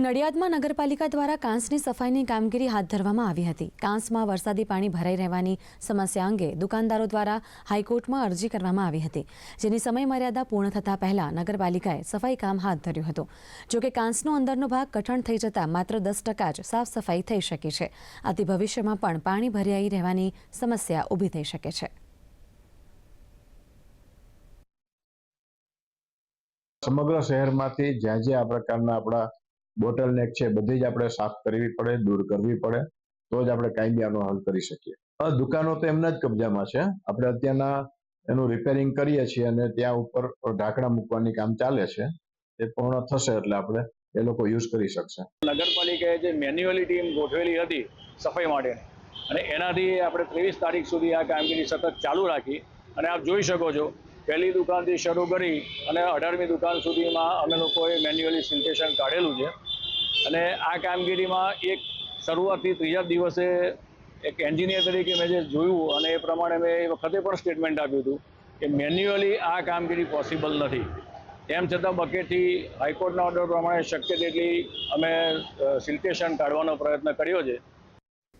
નડિયાદમાં નગરપાલિકા દ્વારા કાંસની સફાઈની કામગીરી હાથ ધરવામાં આવી હતી. કાંસમાં વરસાદી પાણી ભરાઈ રહેવાની સમસ્યા અંગે દુકાનદારો દ્વારા હાઈકોર્ટમાં અરજી કરવામાં આવી હતી, જેની સમયમર્યાદા પૂર્ણ થતાં પહેલા નગરપાલિકાએ સફાઈ કામ હાથ ધર્યું હતું. જોકે કાંસનો અંદરનો ભાગ કઠણ થઈ જતાં માત્ર દસ ટકા જ સાફ સફાઈ થઈ શકી છે. આથી ભવિષ્યમાં પણ પાણી ભરાઈ રહેવાની સમસ્યા ઊભી થઈ શકે છે. સમગ્ર શહેરમાંથી જ્યાં જ્યાં આ પ્રકારના આપણા બોટલ નેક છે, બધી જ આપણે સાફ કરવી પડે, દૂર કરવી પડે, તો જ આપણે કાયમી આનો હલ કરી શકીએ. દુકાનો તો એમના જ કબજામાં છે. આપણે અત્યારના એનું રિપેરિંગ કરીએ છીએ અને ત્યાં ઉપર ઢાંકણા મૂકવાની કામ ચાલે છે. એ પૂર્ણ થશે એટલે આપણે એ લોકો યુઝ કરી શકશે. નગરપાલિકાએ જે મેન્યુઅલી ટીમ ગોઠવેલી હતી સફાઈ માટેની અને એનાથી આપણે ત્રેવીસ તારીખ સુધી આ કામગીરી સતત ચાલુ રાખી, અને આપ જોઈ શકો છો પહેલી દુકાનથી શરૂ કરી અને અઢારમી દુકાન સુધીમાં અમે લોકોએ મેન્યુઅલી સિન્ટેશન કાઢેલું છે. અને આ કામગીરીમાં એક શરૂઆતથી ત્રીજા દિવસે એક એન્જિનિયર તરીકે મેં જે જોયું અને એ પ્રમાણે મેં એ વખતે પણ સ્ટેટમેન્ટ આપ્યું હતું કે મેન્યુઅલી આ કામગીરી પોસિબલ નથી. તેમ છતાં બકેટથી હાઈકોર્ટના ઓર્ડર પ્રમાણે શક્ય તેટલી અમે સિલ્ટેશન કાઢવાનો પ્રયત્ન કર્યો છે.